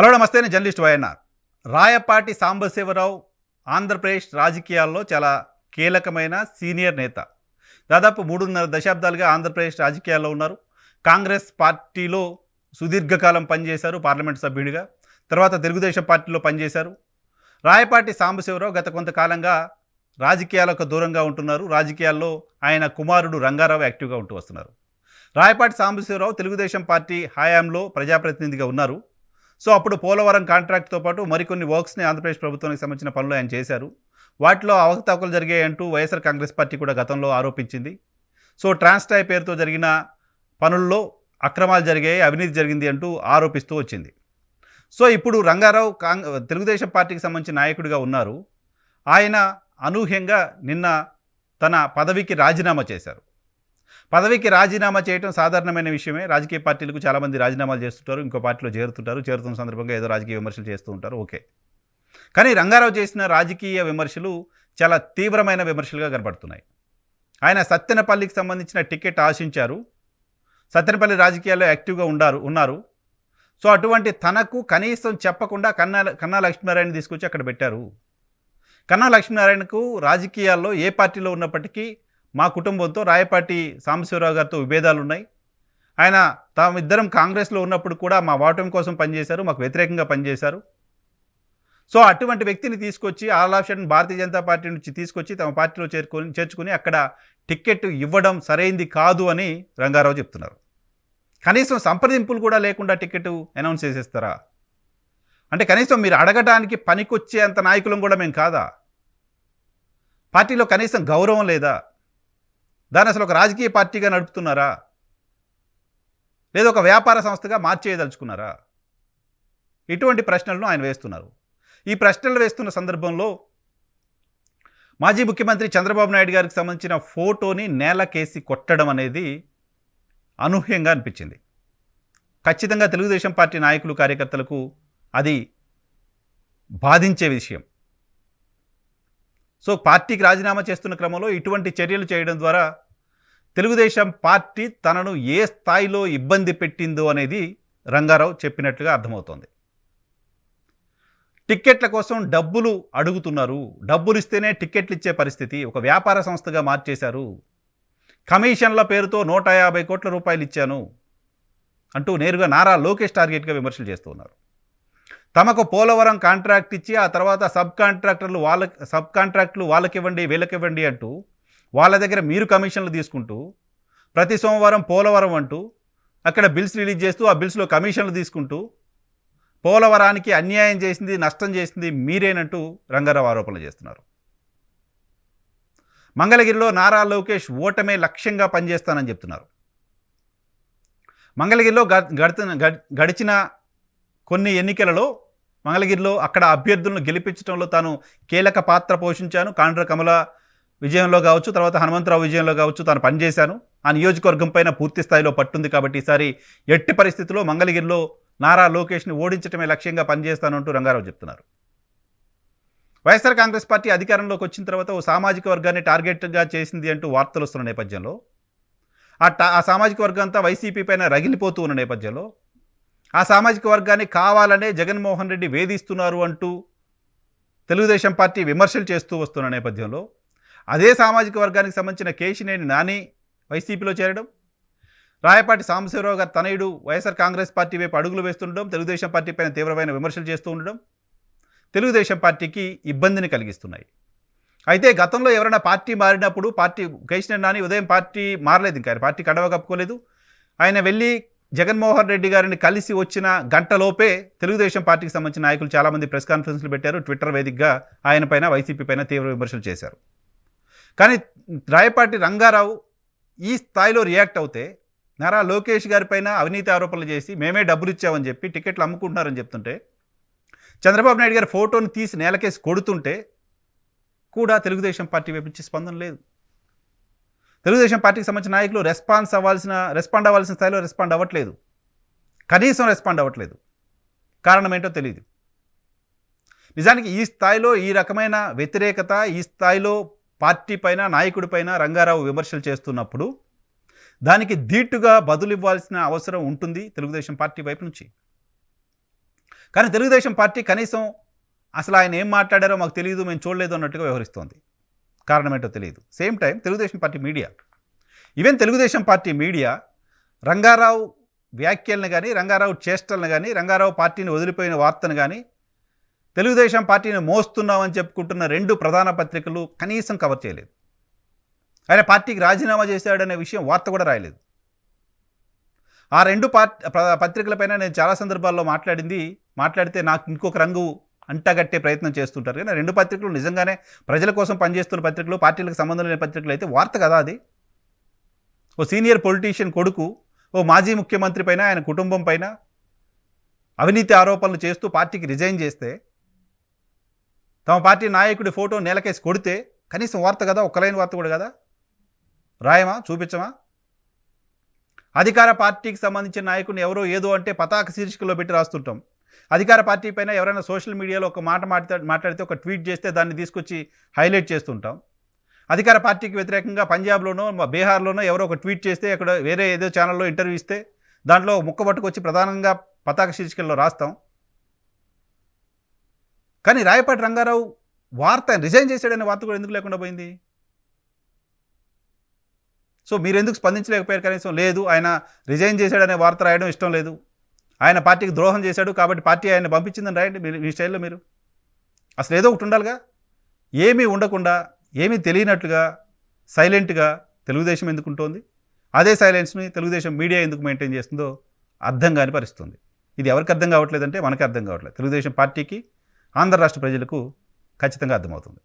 Hello నమస్తే నేను journalist YNR. Rayapati Sambasivarao Andhra Pradesh రాజకీయాల్లో చాలా కీలకమైన సీనియర్ నేత. దాదాపు మూడున్నర దశాబ్దాలుగా ఆంధ్రప్రదేశ్ రాజకీయాల్లో ఉన్నారు. కాంగ్రెస్ పార్టీలో సుదీర్ఘకాలం పనిచేశారు పార్లమెంట్ సభ్యుడిగా. తర్వాత తెలుగుదేశం పార్టీలో పనిచేశారు. రాయపాటి సాంబశివరావు గత కొంతకాలంగా రాజకీయాలకు దూరంగా ఉంటున్నారు. రాజకీయాల్లో ఆయన కుమారుడు రంగారావు యాక్టివ్గా ఉంటూ వస్తున్నారు. రాయపాటి సాంబశివరావు తెలుగుదేశం పార్టీ హయాంలో ప్రజాప్రతినిధిగా ఉన్నారు. సో అప్పుడు పోలవరం కాంట్రాక్ట్తో పాటు మరికొన్ని వర్క్స్ని ఆంధ్రప్రదేశ్ ప్రభుత్వానికి సంబంధించిన పనులు ఆయన చేశారు. వాటిలో అవకతవకలు జరిగాయంటూ వైఎస్ఆర్ కాంగ్రెస్ పార్టీ కూడా గతంలో ఆరోపించింది. సో ట్రాన్స్టాయ్ పేరుతో జరిగిన పనుల్లో అక్రమాలు జరిగాయి అవినీతి జరిగింది అంటూ ఆరోపిస్తూ వచ్చింది. సో ఇప్పుడు రంగారావు కాంగ్ తెలుగుదేశం పార్టీకి సంబంధించిన నాయకుడిగా ఉన్నారు. ఆయన అనూహ్యంగా నిన్న తన పదవికి రాజీనామా చేశారు. పదవికి రాజీనామా చేయడం సాధారణమైన విషయమే. రాజకీయ పార్టీలకు చాలామంది రాజీనామాలు చేస్తుంటారు ఇంకో పార్టీలో చేరుతుంటారు చేరుతున్న సందర్భంగా ఏదో రాజకీయ విమర్శలు చేస్తూ ఉంటారు. ఓకే. కానీ రంగారావు చేసిన రాజకీయ విమర్శలు చాలా తీవ్రమైన విమర్శలుగా కనబడుతున్నాయి. ఆయన సత్తెనపల్లికి సంబంధించిన టికెట్ ఆశించారు. సత్తెనపల్లి రాజకీయాల్లో యాక్టివ్గా ఉండారు ఉన్నారు. సో అటువంటి తనకు కనీసం చెప్పకుండా కన్నా కన్నా లక్ష్మీనారాయణ తీసుకొచ్చి అక్కడ పెట్టారు. కన్నా లక్ష్మీనారాయణకు రాజకీయాల్లో ఏ పార్టీలో ఉన్నప్పటికీ మా కుటుంబంతో రాయపాటి సాంబశివరావు గారితో విభేదాలు ఉన్నాయి ఆయన తామిద్దరం కాంగ్రెస్లో ఉన్నప్పుడు కూడా మా ఓటమి కోసం పనిచేశారు మాకు వ్యతిరేకంగా పనిచేశారు. సో అటువంటి వ్యక్తిని తీసుకొచ్చి ఆల్ భారతీయ జనతా పార్టీ నుంచి తీసుకొచ్చి తమ పార్టీలో చేరుకొని చేర్చుకుని అక్కడ టిక్కెట్ ఇవ్వడం సరైంది కాదు అని రంగారావు చెప్తున్నారు. కనీసం సంప్రదింపులు కూడా లేకుండా టికెట్ అనౌన్స్ చేసేస్తారా? అంటే కనీసం మీరు అడగడానికి పనికొచ్చే అంత నాయకులం కూడా మేము కాదా? పార్టీలో కనీసం గౌరవం లేదా? దాన్ని అసలు ఒక రాజకీయ పార్టీగా నడుపుతున్నారా? లేదా ఒక వ్యాపార సంస్థగా మార్చేయదలుచుకున్నారా? ఇటువంటి ప్రశ్నలను ఆయన వేస్తున్నారు. ఈ ప్రశ్నలు వేస్తున్న సందర్భంలో మాజీ ముఖ్యమంత్రి చంద్రబాబు నాయుడు గారికి సంబంధించిన ఫోటోని నేలకేసి కొట్టడం అనేది అనూహ్యంగా అనిపించింది. ఖచ్చితంగా తెలుగుదేశం పార్టీ నాయకులు కార్యకర్తలకు అది బాధించే విషయం. సో పార్టీకి రాజీనామా చేస్తున్న క్రమంలో ఇటువంటి చర్యలు చేయడం ద్వారా తెలుగుదేశం పార్టీ తనను ఏ స్థాయిలో ఇబ్బంది పెట్టిందో అనేది రంగారావు చెప్పినట్లుగా అర్థమవుతోంది. టిక్కెట్ల కోసం డబ్బులు అడుగుతున్నారు. డబ్బులు ఇస్తేనే టిక్కెట్లు ఇచ్చే పరిస్థితి. ఒక వ్యాపార సంస్థగా మార్చేశారు. కమిషన్ల పేరుతో నూట యాభై కోట్ల రూపాయలు ఇచ్చాను అంటూ నేరుగా నారా లోకేష్ టార్గెట్గా విమర్శలు చేస్తున్నారు తమకు పోలవరం కాంట్రాక్ట్ ఇచ్చి ఆ తర్వాత సబ్ కాంట్రాక్టర్లు వాళ్ళ సబ్ కాంట్రాక్టులు వాళ్ళకివ్వండి వీళ్ళకివ్వండి అంటూ వాళ్ళ దగ్గర మీరు కమిషన్లు తీసుకుంటూ ప్రతి సోమవారం పోలవరం అంటూ అక్కడ బిల్స్ రిలీజ్ చేస్తూ ఆ బిల్స్లో కమిషన్లు తీసుకుంటూ పోలవరానికి అన్యాయం చేసింది నష్టం చేసింది మీరేనంటూ రంగారావు ఆరోపణలు చేస్తున్నారు. మంగళగిరిలో నారా లోకేష్ ఓటమే లక్ష్యంగా పనిచేస్తానని చెప్తున్నారు. మంగళగిరిలో గడిచిన గడిచిన కొన్ని ఎన్నికలలో మంగళగిరిలో అక్కడ అభ్యర్థులను గెలిపించడంలో తాను కీలక పాత్ర పోషించాను. కాండ్ర కమల విజయంలో కావచ్చు తర్వాత హనుమంతరావు విజయంలో కావచ్చు తాను పనిచేశాను. ఆ నియోజకవర్గం పైన పూర్తి స్థాయిలో పట్టుంది కాబట్టి ఈసారి ఎట్టి పరిస్థితుల్లో మంగళగిరిలో నారా లోకేష్ని ఓడించడమే లక్ష్యంగా పనిచేస్తానంటూ రంగారావు చెప్తున్నారు. వైఎస్ఆర్ కాంగ్రెస్ పార్టీ అధికారంలోకి వచ్చిన తర్వాత ఓ సామాజిక వర్గాన్ని టార్గెట్గా చేసింది అంటూ వార్తలు వస్తున్న నేపథ్యంలో ఆ ఆ సామాజిక వర్గం అంతా వైసీపీ పైన రగిలిపోతూ ఉన్న నేపథ్యంలో ఆ సామాజిక వర్గాన్ని కావాలనే జగన్మోహన్ రెడ్డి వేధిస్తున్నారు అంటూ తెలుగుదేశం పార్టీ విమర్శలు చేస్తూ వస్తున్న నేపథ్యంలో అదే సామాజిక వర్గానికి సంబంధించిన కేశినేని నాని వైసీపీలో చేరడం రాయపాటి సాంబశివరావు గారు తనయుడు వైఎస్ఆర్ కాంగ్రెస్ పార్టీ వైపు అడుగులు వేస్తుండడం తెలుగుదేశం పార్టీ పైన తీవ్రమైన విమర్శలు చేస్తూ ఉండడం తెలుగుదేశం పార్టీకి ఇబ్బందిని కలిగిస్తున్నాయి. అయితే గతంలో ఎవరైనా పార్టీ మారినప్పుడు పార్టీ కేశినేని నాని ఉదయం పార్టీ మారలేదు ఇంకా పార్టీ కడవ కప్పుకోలేదు. ఆయన వెళ్ళి జగన్మోహన్ రెడ్డి గారిని కలిసి వచ్చిన గంటలోపే తెలుగుదేశం పార్టీకి సంబంధించిన నాయకులు చాలామంది ప్రెస్ కాన్ఫరెన్స్లు పెట్టారు ట్విట్టర్ వేదికగా ఆయన పైన వైసీపీ పైన తీవ్ర విమర్శలు చేశారు. కానీ రాయపాటి రంగారావు ఈ స్థాయిలో రియాక్ట్ అవుతే నారా లోకేష్ గారి పైన అవినీతి ఆరోపణలు చేసి మేమే డబ్బులు ఇచ్చామని చెప్పి టికెట్లు అమ్ముకుంటున్నారని చెప్తుంటే చంద్రబాబు నాయుడు గారి ఫోటోను తీసి నేలకేసి కొడుతుంటే కూడా తెలుగుదేశం పార్టీ వైపు నుంచి స్పందన లేదు. తెలుగుదేశం పార్టీకి సంబంధించిన నాయకులు రెస్పాన్స్ అవ్వాల్సిన రెస్పాండ్ అవ్వాల్సిన స్థాయిలో రెస్పాండ్ అవ్వట్లేదు. కనీసం రెస్పాండ్ అవ్వట్లేదు. కారణం ఏంటో తెలియదు నిజానికి ఈ స్థాయిలో ఈ రకమైన వ్యతిరేకత ఈ స్థాయిలో పార్టీ పైన నాయకుడి పైన రంగారావు విమర్శలు చేస్తున్నప్పుడు దానికి ధీటుగా బదులివ్వాల్సిన అవసరం ఉంటుంది తెలుగుదేశం పార్టీ వైపు నుంచి. కానీ తెలుగుదేశం పార్టీ కనీసం అసలు ఆయన ఏం మాట్లాడారో మాకు తెలియదు మేము చూడలేదు అన్నట్టుగా వ్యవహరిస్తోంది. కారణం ఏంటో తెలియదు. Same time Telugu Desam party media. Even Telugu Desam party media Rangarao వ్యాఖ్యలను కానీ రంగారావు చేష్టలను కానీ రంగారావు పార్టీని వదిలిపోయిన వార్తను కానీ తెలుగుదేశం పార్టీని మోస్తున్నామని చెప్పుకుంటున్న రెండు ప్రధాన పత్రికలు కనీసం కవర్ చేయలేదు. ఆయన పార్టీకి రాజీనామా చేశాడనే విషయం వార్త కూడా రాయలేదు. ఆ రెండు పార్టీ పత్రికలపైన నేను చాలా సందర్భాల్లో మాట్లాడింది మాట్లాడితే నాకు ఇంకొక రంగు అంటగట్టే ప్రయత్నం చేస్తుంటారు. కానీ రెండు పత్రికలు నిజంగానే ప్రజల కోసం పనిచేస్తున్న పత్రికలు పార్టీలకు సంబంధం లేని పత్రికలు అయితే వార్త కదా అది. ఓ సీనియర్ పొలిటీషియన్ కొడుకు ఓ మాజీ ముఖ్యమంత్రి పైన ఆయన కుటుంబం పైన అవినీతి ఆరోపణలు చేస్తూ పార్టీకి రిజైన్ చేస్తే తమ పార్టీ నాయకుడి ఫోటో నేలకేసి కొడితే కనీసం వార్త కదా ఒక్కలైన వార్త కూడా కదా? రాయమా? చూపించమా? అధికార పార్టీకి సంబంధించిన నాయకుడిని ఎవరో ఏదో అంటే పతాక శీర్షికలో పెట్టి రాస్తుంటాం. అధికార పార్టీ పైన ఎవరైనా సోషల్ మీడియాలో ఒక మాట మాట్లాడితే మాట్లాడితే ఒక ట్వీట్ చేస్తే దాన్ని తీసుకొచ్చి హైలైట్ చేస్తుంటాం. అధికార పార్టీకి వ్యతిరేకంగా పంజాబ్లోనో బీహార్లోనో ఎవరో ఒక ట్వీట్ చేస్తే అక్కడ వేరే ఏదో ఛానల్లో ఇంటర్వ్యూ ఇస్తే దాంట్లో ముక్క పట్టుకొచ్చి ప్రధానంగా పతాక శీర్షికల్లో రాస్తాం. కానీ రాయపాటి రంగారావు వార్త రిజైన్ చేశాడనే వార్త కూడా ఎందుకు లేకుండా పోయింది? సో మీరు ఎందుకు స్పందించలేకపోయారు కనీసం? లేదు ఆయన రిజైన్ చేశాడనే వార్త రాయడం ఇష్టం లేదు. ఆయన పార్టీకి ద్రోహం చేశాడు కాబట్టి పార్టీ ఆయన పంపించిందని రాయండి మీరు మీ స్టైల్లో మీరు. అసలు ఏదో ఒకటి ఉండాలిగా. ఏమీ ఉండకుండా ఏమీ తెలియనట్లుగా సైలెంట్గా తెలుగుదేశం ఎందుకు ఉంటుంది? అదే సైలెన్స్ని తెలుగుదేశం మీడియా ఎందుకు మెయింటైన్ చేస్తుందో అర్థం కాని పరిస్థితుంది. ఇది ఎవరికి అర్థం కావట్లేదంటే మనకి అర్థం కావట్లేదు. తెలుగుదేశం పార్టీకి ఆంధ్ర రాష్ట్ర ప్రజలకు ఖచ్చితంగా అర్థమవుతుంది.